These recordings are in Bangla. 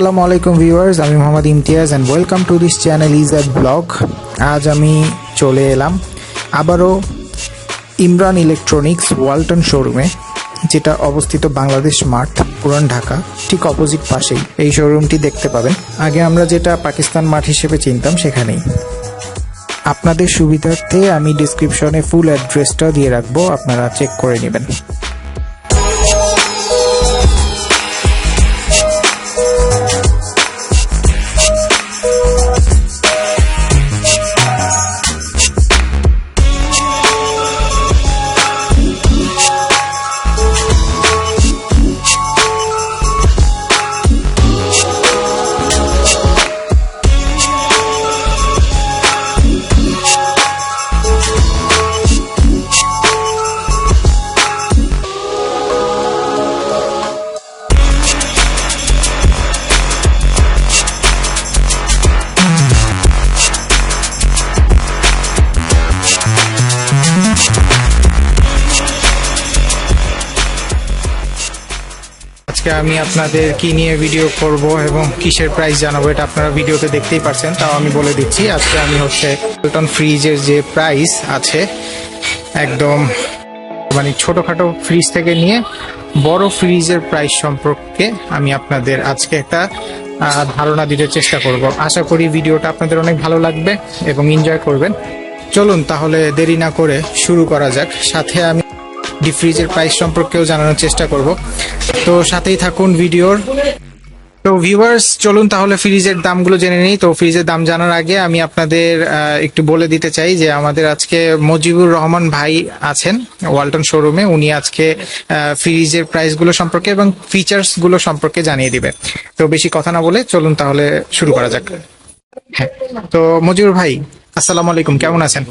আসসালামু আলাইকুম ভিউয়ার্স আমি Mohammad Imtiaz and welcome to this channel is that blog আজ আমি চলে এলাম আবারও ইমরান ইলেকট্রনিক্স ওয়ালটন শোরুমে যেটা অবস্থিত বাংলাদেশ মাঠ পুরান ঢাকা, ঠিক অপোজিট পাশেই। এই শোরুমটি দেখতে পাবেন। আগে আমরা যেটা পাকিস্তান মাঠ হিসেবে চিনতাম সেখানেই। আপনাদের সুবিধার্থে আমি ডিসক্রিপশনে ফুল অ্যাড্রেসটা দিয়ে রাখব, আপনারা চেক করে নেবেন। আজকে আমি আপনাদের কি নিয়ে ভিডিও করব এবং কিসের প্রাইস জানাব এটা আপনারা ভিডিওতে দেখতেই পারছেন, তাও আমি বলে দিচ্ছি। আজকে আমি হচ্ছে ওয়ালটন ফ্রিজের যে প্রাইস আছে, একদম মানে ছোটোখাটো ফ্রিজ থেকে নিয়ে বড় ফ্রিজের প্রাইস সম্পর্কে আমি আপনাদের আজকে একটা ধারণা দিতে চেষ্টা করব। আশা করি ভিডিওটা আপনাদের অনেক ভালো লাগবে এবং এনজয় করবেন। চলুন তাহলে দেরি না করে শুরু করা যাক। সাথে আমি ডিপ ফ্রিজের প্রাইস সম্পর্কেও জানানোর চেষ্টা করব। তো সাথেই থাকুন ভিডিওর। তো ভিউয়ার্স চলুন তাহলে ফ্রিজের দামগুলো জেনে নিই। তো ফ্রিজের দাম জানার আগে আমি আপনাদের একটু বলে দিতে চাই যে আমাদের আজকে মজিবুর রহমান ভাই আছেন ওয়ালটন শোরুমে। উনি আজকে ফ্রিজের প্রাইসগুলো সম্পর্কে এবং ফিচার্সগুলো সম্পর্কে জানিয়ে দিবে। তো বেশি কথা না বলে চলুন তাহলে শুরু করা যাক। হ্যাঁ তো মজিবুর ভাই আসসালামু আলাইকুম কেমন আছেন?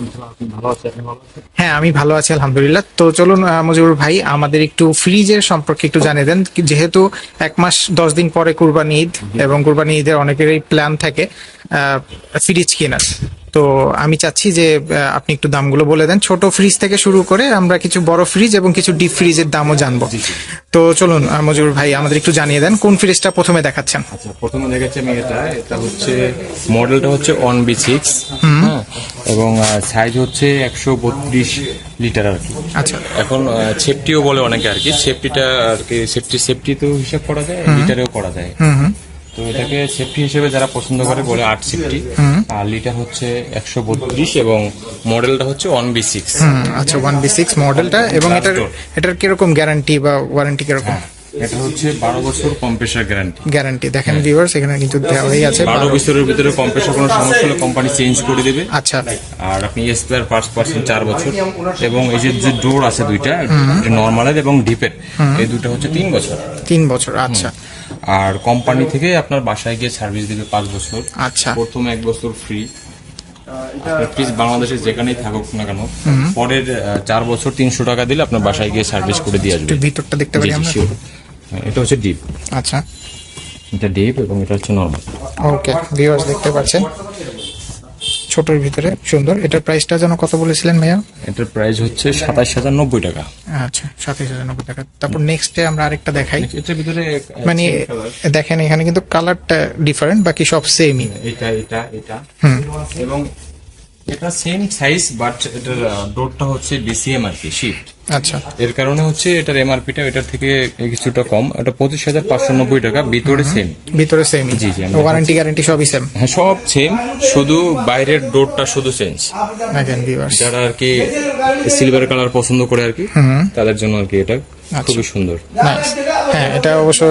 হ্যাঁ আমি ভালো আছি আলহামদুলিল্লাহ। তো চলুন মজিবুর ভাই আমাদের একটু ফ্রিজের সম্পর্কে একটু জানিয়ে দেন। যেহেতু এক মাস দশ দিন পরে কুরবানি ঈদ এবং কুরবানি ঈদের অনেকেরই প্ল্যান থাকে ফ্রিজ কেনার। তো আমি চাচ্ছি যে আপনি একটু দামগুলো বলে দেন। ছোট ফ্রিজ থেকে শুরু করে আমরা কিছু বড় ফ্রিজ এবং কিছু ডিপ ফ্রিজের দামও জানব। তো চলুন আহ, মজিবুর ভাই আমাদের একটু জানিয়ে দেন কোন ফ্রিজটা প্রথমে দেখাচ্ছেন? আচ্ছা প্রথমে দেখাচ্ছি আমি এটা। এটা হচ্ছে মডেলটা হচ্ছে অন বি সিক্স এবং সাইজ হচ্ছে একশো বত্রিশ লিটার আর কি। আচ্ছা। এখন সেফটিও বলে অনেকে আর কি। সেফটিটা আর কি সেফটি সেফটি তো হিসাব করা যায় লিটারেও করা যায়। হুম হুম। তো এটাকে সেফটি হিসেবে যারা পছন্দ করে বলে আট সেফটি আর লিটার হচ্ছে একশো বত্রিশ এবং মডেলটা হচ্ছে অন বি সিক্স আচ্ছা ওয়ান বি সিক্স মডেলটা এবং এটার এটার কীরকম গ্যারান্টি বা ওয়ারেন্টি কীরকম? এটা হচ্ছে বারো বছর কম্প্রেসার গ্যারান্টি গ্যারান্টি দেখেন ভিউয়ার্স এখানে কিন্তু দেওয়াই আছে বারো বছরের ভিতরে কম্প্রেসার কোনো সমস্যা হলে কোম্পানি চেঞ্জ করে দেবে। আচ্ছা। আর আপনি স্পেয়ার পার্টস পাচ্ছেন চার বছর। এবং এই যে যে ডোর আছে দুইটা নর্মালের এবং ডিপের এই দুটো হচ্ছে তিন বছর। তিন বছর আচ্ছা। আর কোম্পানি থেকে আপনার বাসায় গিয়ে সার্ভিস দিবে পাঁচ বছর। আচ্ছা। প্রথম এক বছর ফ্রি প্লিজ বাংলাদেশে যেখানেই থাকুক না কেন পরের চার বছর তিনশো টাকা দিলে আপনার বাসায় গিয়ে সার্ভিস করে দিয়ে আসবে। ভিতরটা দেখতে পারি আমরা? হ্যাঁ, এটা হচ্ছে ডিপ আচ্ছা। এটা ডিপ এবং এটা হচ্ছে নর্মাল ওকে ভিউয়ার্স দেখতে পাচ্ছেন। ছোটর ভিতরে সুন্দর। এটার প্রাইসটা যেন কত বলেছিলেন ভাইয়া? এটার প্রাইস হচ্ছে সাতাশ হাজার নব্বই টাকা। আচ্ছা সাতাশ হাজার নব্বই টাকা। তারপর নেক্সটে আমরা আরেকটা দেখাই। এটার ভিতরে মানে দেখেন এখানে কিন্তু কালারটা ডিফারেন্ট বাকি সব সেমই এটা এটা এটা। হুম। এবং এটা সেম সাইজ বাট এটার ডোরটা হচ্ছে আর কি শিফট আচ্ছা। এর কারণে হচ্ছে এটার এমআরপিটা এটার থেকে কিছুটা কম। এটা পঁচিশ হাজার পাঁচশো নব্বই টাকা ভিতরে সেম ভিতরে সেমই জি, জি, ওয়ারেন্টি গ্যারান্টি সবই সেম হ্যাঁ সব সেম শুধু বাইরের ডোরটা শুধু চেঞ্জ যারা আর কি সিলভার কালার পছন্দ করে আর কি তাদের জন্য আর কি এটা খুবই সুন্দর। হ্যাঁ এটা অবশ্য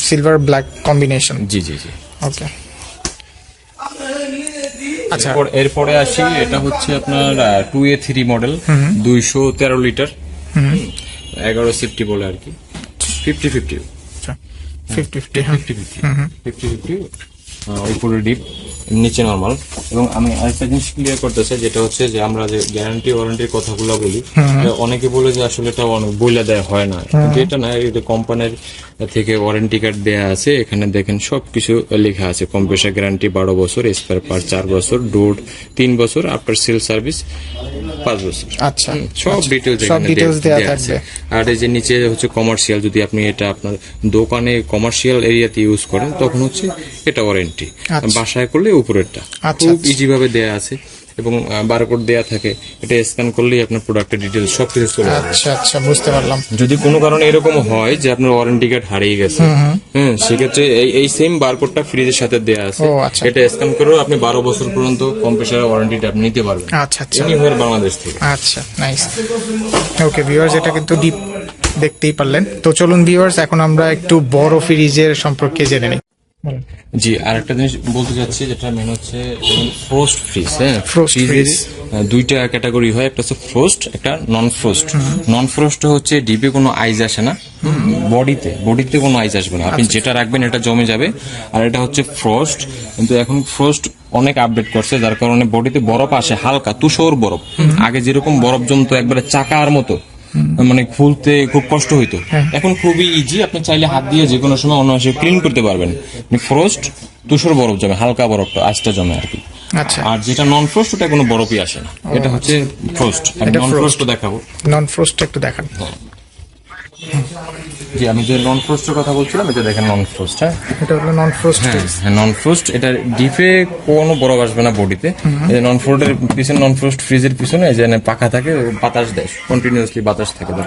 সিলভার ব্ল্যাক কম্বিনেশন জি জি জি। ওকে আচ্ছা। এরপরে আসি এটা হচ্ছে আপনার টু এ থ্রি মডেল দুইশো তেরো লিটার এগারো সিফটি বলে আর কি। Fifty fifty fifty fifty fifty fifty fifty fifty উপরে ডিপ নিচে নর্মাল এবং আমি আরেকটা জিনিস ক্লিয়ার করতে চাই যেটা হচ্ছে যে আমরা যে গ্যারান্টি ওয়ারেন্টির কথাগুলো বলি অনেকে বলে যে আসলে এটা অনেক বইলা দেয়া হয় না। কিন্তু এটা না এটা কোম্পানির থেকে ওয়ারেন্টি কার্ড দেয়া আছে এখানে দেখেন সবকিছু লেখা আছে। কম্প্রেসার গ্যারান্টি বারো বছর স্পেয়ার পার্ট চার বছর ডোর তিন বছর আফটার সেল সার্ভিস পাঁচ বছর। আচ্ছা। সব ডিটেলস সব দেয়া থাকবে। আর এই যে নিচে হচ্ছে কমার্শিয়াল যদি আপনি এটা আপনার দোকানে কমার্শিয়াল এরিয়াতে ইউজ করেন তখন হচ্ছে এটা ওয়ারেন্টি আচ্ছা। বাসায় করলে উপরেরটা। আচ্ছা, খুব আচ্ছা। ইজি ভাবে দেয়া আছে এবং বারকোড দেয়া থাকে। এটা স্ক্যান করলেই আপনার প্রোডাক্টের ডিটেলস সব কিছু চলে আচ্ছা আচ্ছা বুঝতে পারলাম। যদি কোনো কারণে এরকম হয় যে আপনার ওয়ারেন্টি কার্ড হারিয়ে গেছে হ্যাঁ সেক্ষেত্রে এই এই সেম বারকোডটা ফ্রিজের সাথে দেয়া আছে। আচ্ছা। এটা স্ক্যান করেও আপনি বারো বছর পর্যন্ত কম্প্রেসারের ওয়ারেন্টিটা আপনি নিতে পারবেন। আচ্ছা আচ্ছা। এনিওয়ার বাংলাদেশ থেকে। আচ্ছা নাইস ওকে ভিউয়ার্স এটা কিন্তু ডিপ দেখতেই পারলেন। তো চলুন ভিউয়ার্স এখন আমরা একটু বড় ফ্রিজের সম্পর্কে জেনে নিই। জি আর একটা জিনিস বলতে চাচ্ছি যেটা মেন হচ্ছে ফ্রোস্ট ফ্রিজ হ্যাঁ। আহ, দুইটা ক্যাটাগরি হয় একটা হচ্ছে ফ্রোস্ট একটা নন ফ্রোস্ট নন ফ্রোস্ট হচ্ছে ডিপে কোনো আইজ আসে না বডিতে বডিতে কোনো আইজ আসবে না। আপনি যেটা রাখবেন এটা জমে যাবে। আর এটা হচ্ছে ফ্রোস্ট কিন্তু এখন ফ্রোস্ট অনেক আপডেট করছে যার কারণে বডিতে বরফ আসে হালকা তুষর বরফ। আগে যেরকম বরফ জমতো একবারে চাকার মতো। মানে খুলতে খুব কষ্ট হইতো। এখন খুবই ইজি আপনি চাইলে হাত দিয়ে যে কোনো সময় অনায়াসে ক্লিন করতে পারবেন। ফ্রোস্ট তুষর বরফ জমে হালকা বরফটা আস্তে জমে আর কি। আচ্ছা। আর যেটা নন ফ্রোস্ট ওটা কোনো বরফই আসে না। এটা হচ্ছে ফ্রোস্ট আমি নন ফ্রস্ট ফ্রোস্ট দেখাবো। নন ফ্রোস্ট একটু দেখান। জি আমি যে নন ফ্রোস্টের কথা বলছিলাম এটা দেখেন নন ফ্রোস্ট হ্যাঁ? এটা হলো নন ফ্রোস্ট হ্যাঁ নন ফ্রোস্ট এটা ডিপে কোনো বরফ আসবে না বডিতে। নন ফ্রোস্টের পিছনে নন ফ্রোস্ট ফ্রিজের পিছনে যে পাখা থাকে বাতাস দেয় কন্টিনিউসলি বাতাস থাকে তার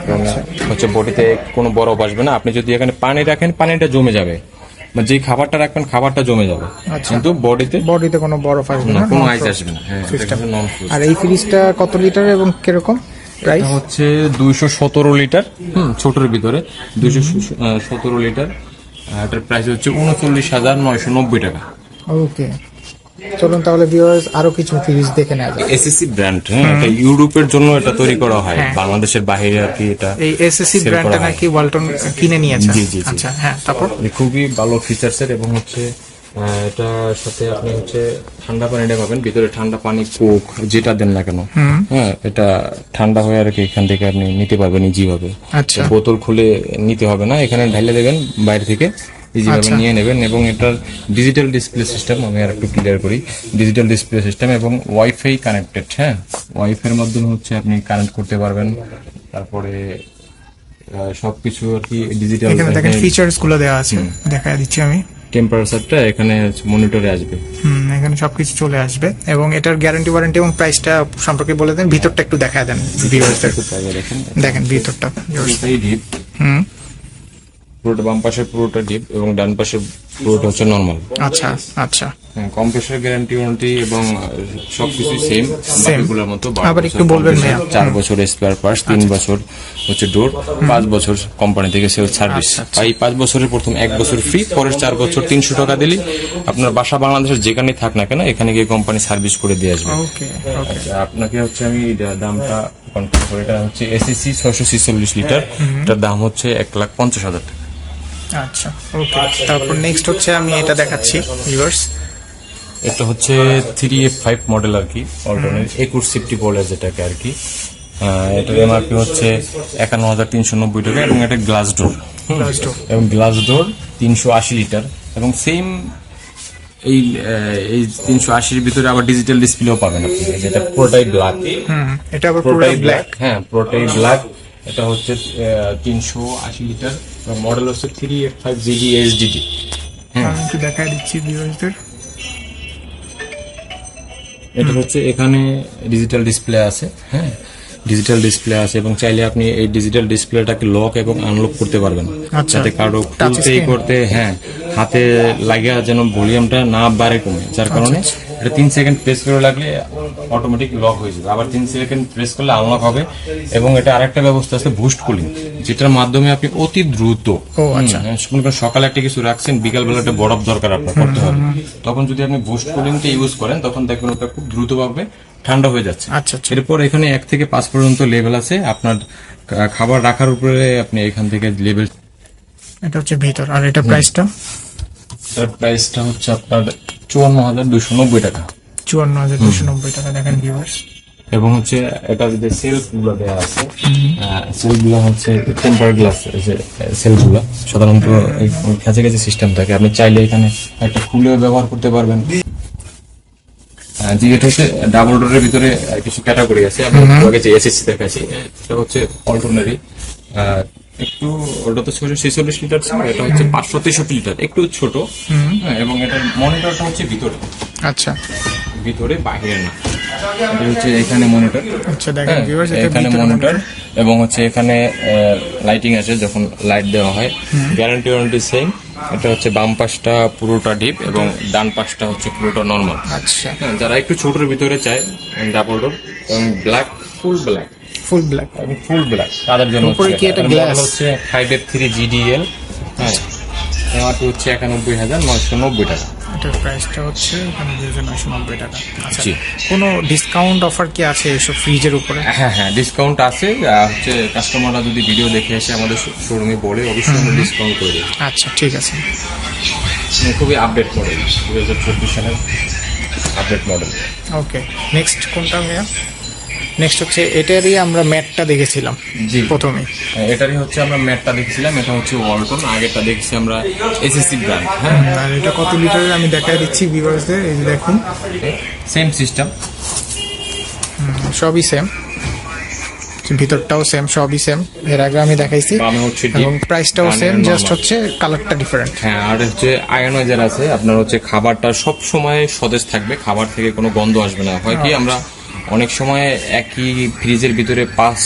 হচ্ছে বডিতে কোনো বরফ আসবে না। আপনি যদি এখানে পানি রাখেন পানিটা জমে যাবে। বা যে খাবারটা রাখবেন খাবারটা জমে যাবে। আচ্ছা। কিন্তু বডিতে বডিতে কোনো বরফ আসবে না কোনো আইস আসবে না। হ্যাঁ আর এই ফ্রিজটা কত লিটার এবং কীরকম? প্রাইস হচ্ছে দুইশো সতেরো লিটার। হুম ছোটোর ভিতরে। দুইশো সতেরো লিটার। এটার প্রাইস হচ্ছে উনচল্লিশ হাজার নয়শো নব্বই টাকা। ওকে। চলুন তাহলে ভিউয়ার্স আরও কিছু ফ্রিজ দেখে নেওয়া যাক। এসএসসি ব্র্যান্ড হ্যাঁ এটা ইউরোপের জন্য এটা তৈরি করা হয়। বাংলাদেশের বাইরে আর কি এটা এই এসএসসি ব্র্যান্ডটা নাকি ওয়ালটন কিনে নিয়েছে? জি, জি। আচ্ছা হ্যাঁ তারপর? খুবই ভালো ফিচার্সের এবং হচ্ছে এটার সাথে আপনি হচ্ছে ঠান্ডা পানিটা পাবেন ভিতরে ঠান্ডা পানি কোক যেটা দেন না কেন। হ্যাঁ এটা ঠান্ডা হয়ে আর কি এখান থেকে আপনি নিতে পারবেন ইজি ভাবে আচ্ছা। বোতল খুলে নিতে হবে না এখানে ঢাইলে দেবেন বাইরে থেকে ইজি ভাবে আচ্ছা। নিয়ে নেবেন এবং এটার ডিজিটাল ডিসপ্লে সিস্টেম আমি আর একটু ক্লিয়ার করি ডিজিটাল ডিসপ্লে সিস্টেম এবং ওয়াইফাই কানেক্টেড হ্যাঁ। ওয়াইফাই এর মাধ্যমে হচ্ছে আপনি কানেক্ট করতে পারবেন তারপরে সবকিছু আর কি ডিজিটাল এখানে দেখেন ফিচার্সগুলো দেওয়া আছে দেখা দিচ্ছি আমি। টেম্পারেচারটা এখানে মনিটরে আসবে। হুম এখানে সবকিছু চলে আসবে এবং এটার গ্যারান্টি ওয়ারেন্টি এবং প্রাইসটা সম্পর্কে বলে দেন ভিতরটা একটু দেখা দেন। ভিউয়ার্সদের একটু দেখেন। দেখেন ভিতরটা হুম। পুরোটা বাম পাশে পুরোটা ডিপ এবং ডান পাশে পুরোটা হচ্ছে নর্মাল আচ্ছা আচ্ছা। কম্প্রেসার গ্যারান্টি ওয়ারেন্টি এবং সবকিছু সেম বাকিগুলোর মতো আবার একটু বলবেন ভাইয়া। চার বছর স্পেয়ার পার্টস তিন বছর হচ্ছে ডোর পাঁচ বছর কোম্পানি থেকে সেল সার্ভিস আচ্ছা, এই পাঁচ বছরের প্রথম এক বছর ফ্রি পরের চার বছর তিনশো টাকা দিলে। আপনার বাসা বাংলাদেশের যেখানে থাক না কেন এখানে গিয়ে কোম্পানি সার্ভিস করে দিয়ে আসবে। আচ্ছা আপনাকে হচ্ছে আমি দামটা কনফার্ম করে। এটা হচ্ছে এসএসসি ছয়শো ছিচল্লিশ লিটার। এটার দাম হচ্ছে এক লাখ পঞ্চাশ হাজার টাকা। আচ্ছা। ওকে তারপর নেক্সট হচ্ছে আমি এটা দেখাচ্ছি ভিউয়ার্স এটা হচ্ছে থ্রি এফ ফাইভ মডেল আর কি অল্টারনেট একুশ সিফটি বলে যেটাকে আর কি। এটার এমআরপি হচ্ছে একান্ন হাজার তিনশো নব্বই টাকা এবং এটা গ্লাস ডোর এবং গ্লাস ডোর তিনশো আশি লিটার এবং সেম এই এই তিনশো আশির ভিতরে আবার ডিজিটাল ডিসপ্লেও পাবেন আপনি। যেটা পুরোটাই ব্ল্যাক হুম এটা আবার পুরোটাই ব্ল্যাক হ্যাঁ পুরোটাই ব্ল্যাক এটা হচ্ছে তিনশো আশি লিটার মডেল হচ্ছে three F five GD HDT আমি একটু দিচ্ছি ভিউয়ার্সদের এটা হচ্ছে এখানে ডিজিটাল ডিসপ্লে আছে হ্যাঁ। ডিজিটাল ডিসপ্লে আছে এবং চাইলে আপনি এই ডিজিটাল ডিসপ্লেটাকে লক এবং আনলক করতে পারবেন। আচ্ছা। যাতে কারও Touch করতে হ্যাঁ হাতে লাগিয়ে যেন ভলিউমটা না বাড়ে কমে আচ্ছা, যার কারণে এটা তিন সেকেন্ড প্রেস করে লাগলে অটোমেটিক লক হয়ে যাবে। আবার তিন সেকেন্ড প্রেস করলে আনলক হবে এবং এটা আরেকটা ব্যবস্থা আছে বুস্ট কুলিং যেটার মাধ্যমে আপনি অতি দ্রুত আচ্ছা। সকালে একটা কিছু রাখছেন বিকাল বেলা একটা বরফ দরকার আপনার করতে হবে। তখন যদি আপনি বুস্ট কুলিংটা ইউজ করেন তখন দেখবেন ওটা খুব দ্রুত ভাবে ঠান্ডা হয়ে যাচ্ছে। আচ্ছা আচ্ছা। এরপর এখানে এক থেকে পাঁচ পর্যন্ত লেভেল আছে। আপনার খাবার রাখার উপরে আপনি এখান থেকে লেভেল এটা হচ্ছে ভিতর। আর এটা প্রাইসটা প্রাইসটা হচ্ছে আপনার চুয়ান্ন হাজার দুশো নব্বই টাকা। চুয়ান্ন হাজার দুশো নব্বই টাকা দেখেন ভিউয়ার্স এবং হচ্ছে এটার যে সেলফগুলো দেওয়া আছে সেলফগুলো হচ্ছে টেম্পার গ্লাস যে সেলফগুলো সাধারণত কাছে কাছে সিস্টেম থাকে। আপনি চাইলে এখানে একটা খুলেও ব্যবহার করতে পারবেন। আহ, যে এটা হচ্ছে ডাবল ডোরের ভিতরে কিছু ক্যাটাগরি আছে আমি আগে যে এসএসসি দেখাচ্ছি এটা হচ্ছে অল্টারনারি একটু ওটা তো ছিল ছেচল্লিশ লিটার ছিল এটা হচ্ছে পাঁচশো তেষট্টি লিটার একটু ছোট। হ্যাঁ, এবং এটার মনিটরটা হচ্ছে ভিতরে। আচ্ছা। ভিতরে বাহিরে না। হচ্ছে এখানে মনিটর। আচ্ছা হ্যাঁ, এখানে মনিটর এবং হচ্ছে এখানে লাইটিং আছে যখন লাইট দেওয়া হয়। গ্যারান্টি ওয়ারেন্টি সেম এটা হচ্ছে বাম পাশটা পুরোটা ডিপ এবং ডান পাশটা হচ্ছে পুরোটা নর্মাল আচ্ছা। যারা একটু ছোটর ভিতরে চায় ডাবল ডোর এবং black full black full black. Full black. তাদের জন্য উপরে কি এটা model হচ্ছে ফাইভ এফ থ্রি জিডিএল হ্যাঁ। এমআরপি হচ্ছে একানব্বই হাজার নয়শো নব্বই টাকা। এটার প্রাইসটা হচ্ছে এখানে দুই হাজার নয়শো নব্বই টাকা। আচ্ছা কোনো ডিসকাউন্ট অফার কি আছে এইসব ফ্রিজের উপরে? হ্যাঁ হ্যাঁ ডিসকাউন্ট আছে। হচ্ছে কাস্টমাররা যদি ভিডিও দেখে এসে আমাদের শোরুমে বলে অবশ্যই আমরা ডিসকাউন্ট করে দেবো। আচ্ছা ঠিক আছে। মানে খুবই আপডেট মডেল দুই হাজার চব্বিশ সালের আপডেট মডেল ওকে নেক্সট কোনটা ভাইয়া? নেক্সট হচ্ছে এটারই আমরা ম্যাটটা দেখেছিলাম জি। প্রথমে। এটারই হচ্ছে আমরা ম্যাটটা দেখছিলাম এটা হচ্ছে ওয়ালটন আগেরটা দেখছি আমরা এসএসসি ব্র্যান্ড হ্যাঁ। আর এটা কত লিটারের আমি দেখাই দিচ্ছি ভিউয়ার্সদের এই যে দেখুন। সেম সিস্টেম সবই সেম ভিতরটাও সেম সবই সেম এর আগে আমি দেখাইছি। এবং প্রাইসটাও সেম জাস্ট হচ্ছে কালারটা ডিফারেন্ট হ্যাঁ আর হচ্ছে আয়নাইজার আছে আপনার হচ্ছে খাবারটা সব সময় সতেজ থাকবে খাবার থেকে কোনো গন্ধ আসবে না। হয় কি আমরা অনেক সময় একই ফ্রিজের ভিতরে পাঁচ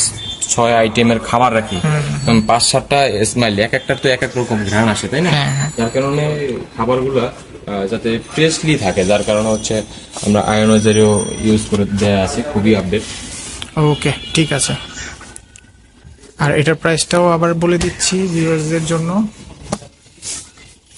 ছয় আইটেমের খাবার রাখি। পাঁচ সাতটা স্মাইল এক একটার তো এক এক রকম ঘ্রাণ আসে তাই না? হ্যাঁ, হ্যাঁ। যার কারণে খাবারগুলো যাতে ফ্রেশলি থাকে যার কারণে হচ্ছে আমরা আয়নাইজারও ইউজ করে দেওয়া আছে খুবই আপডেট ওকে ঠিক আছে। আর এটার প্রাইসটাও আবার বলে দিচ্ছি ভিউয়ার্সদের জন্য।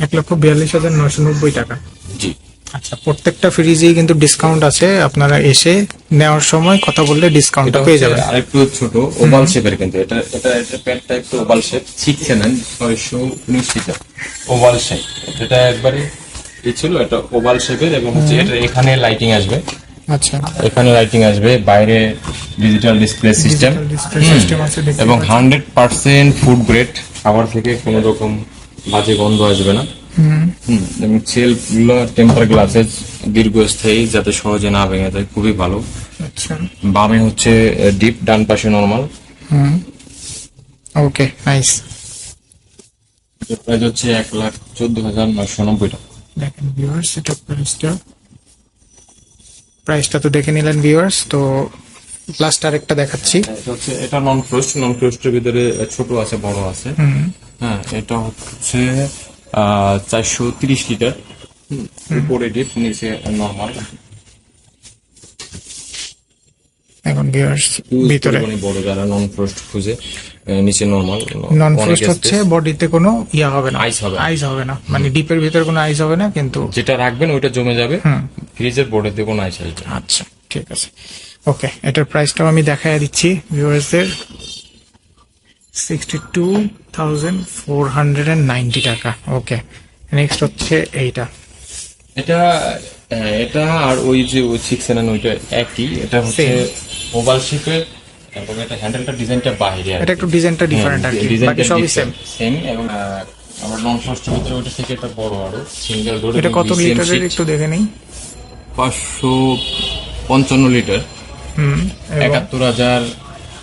এক লক্ষ বিয়াল্লিশ হাজার নয়শো নব্বই টাকা। জি। আচ্ছা প্রত্যেকটা ফ্রিজেই কিন্তু ডিসকাউন্ট আছে। আপনারা এসে নেওয়ার সময় কথা বললে ডিসকাউন্টটা পেয়ে যাবেন। আরেকটু ছোট ওভাল শেপের কিন্তু। এটা এটা এটা প্যাডটা একটু ওভাল শেপ শিখছে না ছয়শো উনিশ লিটার ওভাল শেপ এটা একবারে ই ছিল এটা ওভাল শেপের এবং হচ্ছে এটা এখানে লাইটিং আসবে। আচ্ছা। এখানে লাইটিং আসবে বাইরে ডিজিটাল ডিসপ্লে সিস্টেম আছে এবং। হান্ড্রেড পার্সেন্ট ফুড গ্রেড খাবার থেকে কোনো রকম বাজে গন্ধ আসবে না। হুম। এবং সেলফগুলো টেম্পার গ্লাসেস দীর্ঘস্থায়ী যাতে সহজে না ভেঙে যায় খুবই ভালো। আচ্ছা। বামে হচ্ছে ডিপ ডান পাশে নর্মাল হুম। ওকে নাইস প্রাইস হচ্ছে এক লাখ চোদ্দ হাজার নয়শো নব্বই টাকা। দেখেন ভিউয়ার্স এটা প্রাইসটা প্রাইসটা তো দেখে নিলেন ভিউয়ার্স তো লাস্ট আরেকটা দেখাচ্ছি। এটা হচ্ছে এটা নন ফ্রোস্ট নন ফ্রোস্টের ভিতরে ছোট আছে বড় আছে। হ্যাঁ এটা হচ্ছে চারশো তিরিশ লিটার। উপরে ডিপ নিচে নর্মাল এখন ভিউয়ার্স ভিতরে। বড় যারা নন ফ্রোস্ট খুঁজে নিচে নর্মাল নন ফ্রস্ট হচ্ছে বডিতে কোনো ইয়া হবে না। Ice হবে। আইস হবে না। মানে ডিপের ভিতরে কোনো আইস হবে না কিন্তু যেটা রাখবেন ওইটা জমে যাবে। ফ্রিজের দিয়ে কোনো আইস আসবে। আচ্ছা ঠিক আছে। ওকে এটার প্রাইসটাও আমি দেখাই দিচ্ছি ভিউয়ার্সদের sixty two thousand four hundred and ninety টাকা। ওকে নেক্সট হচ্ছে এইটা। এটা এটা আর ওই যে সিক্স এন ওইটা একই এটা হচ্ছে. ওভাল শেপের এবং এটা হ্যান্ডেলটা ডিজাইনটা বাইরে এটা একটু ডিজাইনটা ডিফারেন্ট আর কি বাকি সবই সেম সেম এবং আমার নন ফ্রস্টের ভিতরে ওইটা থেকে এটা বড় আরও সিঙ্গেল ডোর এটা কত লিটারের একটু দেখে নিই। পাঁচশো পঞ্চান্ন লিটার। একাত্তর হাজার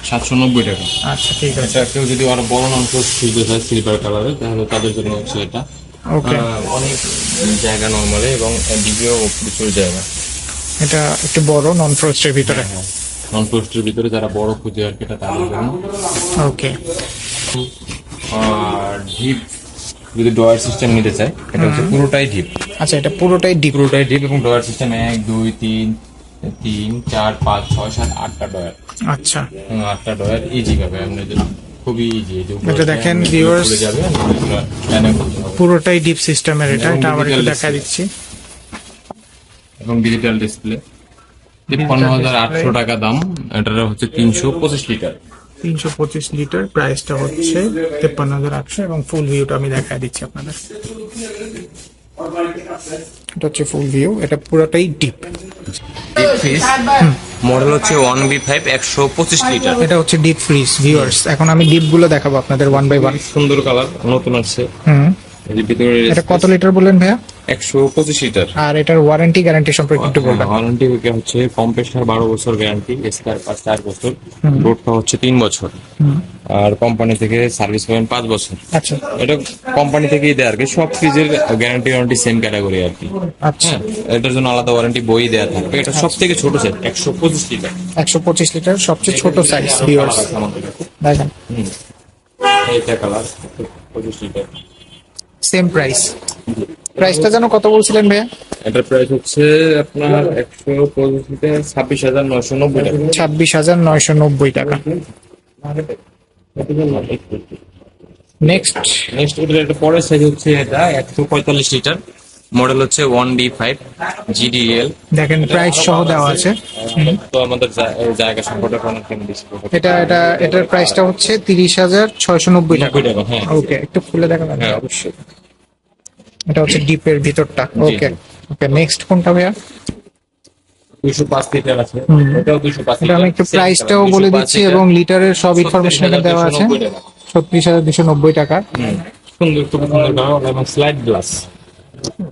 সাতশো নব্বই টাকা। আচ্ছা ঠিক আছে। কেউ যদি আরও বড় নন ফ্রস্ট খুঁজতে চায় সিলভার কালারের তাহলে তাদের জন্য হচ্ছে এটা। ওকে। অনেক জায়গা নর্মালে এবং ডিবিও প্রচুর জায়গা। এটা একটু বড় নন ফ্রস্টের ভিতরে। নন ফ্রস্টের ভিতরে যারা বড় খুঁজে আর এটা তাদের জন্য। ওকে। আর ডিপ যদি ডয়ার সিস্টেম নিতে চায় এটা হচ্ছে পুরোটাই ডিপ আচ্ছা এটা পুরোটাই ডিপ পুরোটাই ডিপ এবং ডয়ার সিস্টেম এক দুই তিন তিন চার পাঁচ ছয় সাত আটটা ডয়ার আচ্ছা। আটটা ডয়ার ইজি পাবে। আপনি যদি খুবই ইজি এটা দেখেন viewers, পুরোটাই ডিপ সিস্টেমের এটা এটা আবার একটু দেখা দিচ্ছি। এবং ডিজিটাল ডিসপ্লে তিপ্পান্ন হাজার আটশো টাকা দাম। এটার হচ্ছে তিনশো পঁচিশ লিটার তিনশো পঁচিশ লিটার প্রাইসটা হচ্ছে তেপ্পান্ন হাজার আটশো এবং ফুল ভিউটা আমি দেখা দিচ্ছি আপনাদের। এটা হচ্ছে ফুল ভিউ এটা পুরোটাই ডিপ ডিপ ফ্রিজ মডেল হচ্ছে ওয়ান বি ফাইভ একশো পঁচিশ লিটার এটা হচ্ছে ডিপ ফ্রিজ ভিউয়ার্স এখন আমি ডিপগুলো দেখাবো আপনাদের ওয়ান বাই ওয়ান সুন্দর কালার নতুন আছে হুম। ভিতরে এটা কত লিটার বললেন ভাইয়া? একশো পঁচিশ লিটার। আর এটার ওয়ারেন্টি গ্যারান্টি সম্পর্কে একটু বলবেন। ওয়ারেন্টি হচ্ছে কম্প্রেসার বারো বছর গ্যারান্টি স্কোয়ার পাঁচ চার বছর। রোডটা হচ্ছে তিন বছর। আর কোম্পানি থেকে সার্ভিস পাবেন পাঁচ বছর। আচ্ছা। এটা কোম্পানি থেকেই দেয় আর কি সব ফ্রিজের গ্যারান্টি ওয়ারেন্টি সেম ক্যাটাগরি আর কি। আচ্ছা। হ্যাঁ এটার জন্য আলাদা ওয়ারেন্টি বই দেওয়া থাকবে। এটা সব থেকে ছোট সেট একশো পঁচিশ লিটার। একশো পঁচিশ লিটার সবচেয়ে ছোট সাইজ ভিউয়ার্স দেখেন। এইটা কালার পঁচিশ লিটার। সেম প্রাইস প্রাইসটা যেন কত বলছিলেন ভাইয়া? এটার প্রাইস হচ্ছে আপনার একশো পঁচিশ লিটার ছাব্বিশ হাজার নয়শো নব্বই টাকা। ছাব্বিশ হাজার নয়শো নব্বই টাকা। নেক্সট নেক্সট এটা পরের সাইজ হচ্ছে এটা একশো পঁয়তাল্লিশ লিটার। মডেল হচ্ছে ওয়ান ডি ফাইভ জিডিএল। দেখেন প্রাইস সহ দেওয়া আছে। তো আমাদের জায়গা সম্পর্কে অনেক এটা এটা এটার প্রাইসটা হচ্ছে তিরিশ হাজার ছয়শো নব্বই টাকা হ্যাঁ। ওকে একটু খুলে দেখাবেন হ্যাঁ। অবশ্যই। এটা হচ্ছে ডিপের ভিতরটা। ওকে ওকে নেক্সট কোনটা ভাইয়া? দুইশো পাঁচ লিটার আছে। ওটাও দুইশো পাঁচ আমি একটু প্রাইসটাও বলে দিচ্ছি এবং লিটারের সব ইনফরমেশন এখানে দেওয়া আছে। ছত্রিশ হাজার দুশো নব্বই টাকা। সুন্দর খুব সুন্দর এবং স্লাইড গ্লাস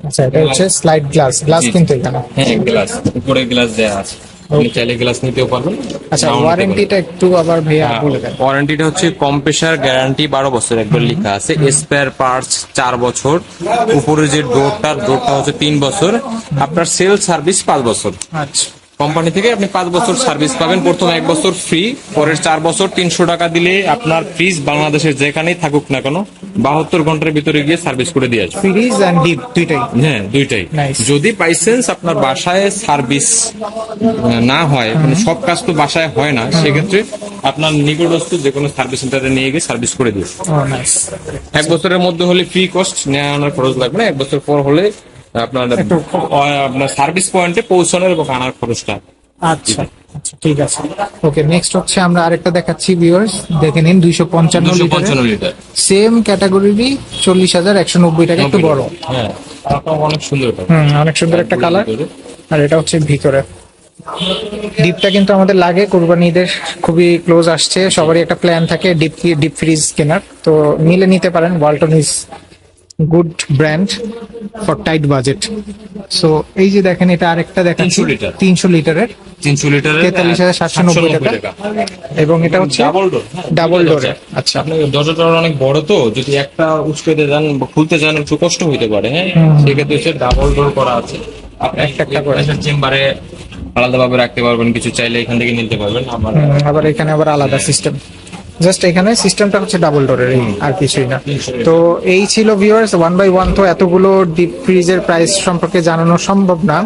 আচ্ছা এটা হচ্ছে স্লাইড গ্লাস গ্লাস কিন্তু এখানে। হ্যাঁ গ্লাস উপরে গ্লাস দেয়া আছে। আপনি চাইলে গ্লাস নিতেও পারবেন। আচ্ছা ওয়ারেন্টিটা একটু আবার ভাইয়া পারবেন। বলে দেন। ওয়ারেন্টিটা হচ্ছে কম্প্রেসার গ্যারান্টি বারো বছর একবার লেখা আছে। স্পেয়ার পার্টস চার বছর। উপরে যে ডোরটা ডোরটা হচ্ছে তিন বছর। আপনার সেল সার্ভিস পাঁচ বছর। আচ্ছা। কোম্পানি থেকে আপনি পাঁচ বছর সার্ভিস পাবেন। প্রথম এক বছর ফ্রি পরের চার বছর তিনশো টাকা দিলে আপনার ফ্রিজ বাংলাদেশের যেখানেই থাকুক না কেন বাহাত্তর ঘণ্টার ভিতরে গিয়ে সার্ভিস করে দিয়ে আসবে ফ্রিজ অ্যান্ড ডিপ দুইটাই। হ্যাঁ দুইটাই. যদি বাইসেন্স আপনার বাসায় সার্ভিস না হয় মানে সব কাজ তো বাসায় হয় না সেক্ষেত্রে আপনার নিকটস্থ যে কোনো সার্ভিস সেন্টারে নিয়ে গিয়ে সার্ভিস করে ও নাইস এক বছরের মধ্যে হলে ফ্রি কস্ট নেওয়া আনার খরচ লাগবে না। এক বছর পর হলে আপনার আপনার সার্ভিস পয়েন্টে পৌঁছানোর এবং আনার খরচটা। আচ্ছা আচ্ছা ঠিক আছে। ওকে নেক্সট হচ্ছে আমরা আরেকটা দেখাচ্ছি ভিউয়ার্স দেখে নিন দুইশো পঞ্চান্ন লিটার সেম ক্যাটাগরিরই চল্লিশ হাজার একশো নব্বই টাকা একটু বড়। হ্যাঁ অনেক সুন্দর হুম অনেক সুন্দর একটা কালার আর এটা হচ্ছে ভিতরে। ডিপটা কিন্তু আমাদের লাগে কোরবানিদের খুবই ক্লোজ আসছে। সবারই একটা প্ল্যান থাকে ডিপ ডিপ ফ্রিজ কেনার। তো নিলে নিতে পারেন Walton is good brand for tight budget so এই যে দেখেন এটা আরেকটা দেখেন 300 লিটার। তিনশো লিটারের তিনশো লিটারের তেতাল্লিশ হাজার সাতশো নব্বই টাকা। এবং এটা হচ্ছে ডাবল ডোর ডাবল ডোরের আচ্ছা। আপনি দরজাটা অনেক বড় তো যদি একটা উস্কাইতে যান খুলতে যান একটু কষ্ট হইতে পারে হ্যাঁ? সেক্ষেত্রে হচ্ছে ডাবল ডোর করা আছে। আপনি একটা একটা করে। চেম্বারে আলাদাভাবে রাখতে পারবেন কিছু চাইলে এখান থেকে নিতে পারবেন আবার এখানে আবার আলাদা সিস্টেম জাস্ট এখানে সিস্টেমটা হচ্ছে ডাবল ডোরের আর কিছুই না। তো এই ছিল ভিউয়ার্স ওয়ান বাই ওয়ান তো এতগুলো ডিপ ফ্রিজের প্রাইস সম্পর্কে জানানো সম্ভব না।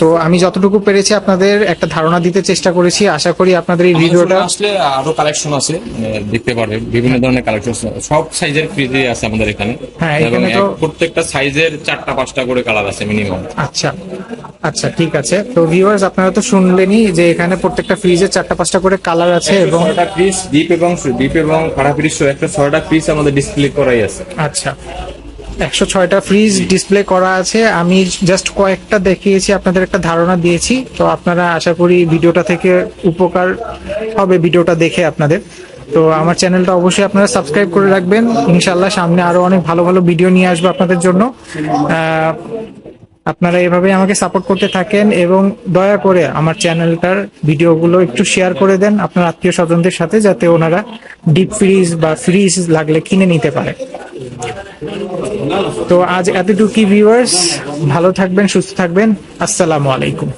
তো আমি যতটুকু পেরেছি আপনাদের একটা ধারণা দিতে চেষ্টা করেছি। আশা করি আপনাদের এই ভিডিওটা আসলে আরও কালেকশন আছে দেখতে পারবেন বিভিন্ন ধরনের কালেকশন সব সাইজের ফ্রিজে আছে আমাদের এখানে। হ্যাঁ, এবং এখানে তো- প্রত্যেকটা সাইজের চারটা পাঁচটা করে কালার আছে মিনিমাম আচ্ছা আচ্ছা ঠিক আছে। তো ভিউয়ার্স আপনারা তো শুনলেনই যে এখানে প্রত্যেকটা ফ্রিজের চারটা পাঁচটা করে কালার আছে এবং পিস ডিপ এবং ডিপ এবং খারাপ পিস একটা ছয়টা পিস আমাদের ডিসপ্লে করাই আছে। আচ্ছা। একশো ছয়টা ফ্রিজ ডিসপ্লে করা আছে। আমি জাস্ট কয়েকটা দেখিয়েছি আপনাদের একটা ধারণা দিয়েছি। তো আপনারা আশা করি ভিডিওটা থেকে উপকার হবে ভিডিওটা দেখে আপনাদের। তো আমার চ্যানেলটা অবশ্যই আপনারা সাবস্ক্রাইব করে রাখবেন। ইনশাল্লাহ সামনে আরও অনেক ভালো ভালো ভিডিও নিয়ে আসব আপনাদের জন্য। আহ, আপনারা এভাবে আমাকে সাপোর্ট করতে থাকেন এবং দয়া করে আমার চ্যানেলটার ভিডিওগুলো একটু শেয়ার করে দেন আপনার আত্মীয় স্বজনদের সাথে, যাতে ওনারা ডিপ ফ্রিজ বা ফ্রিজ লাগলে কিনে নিতে পারে। তো আজ এতটুকু ভিউয়ার্স ভালো থাকবেন, সুস্থ থাকবেন। আসসালামু আলাইকুম।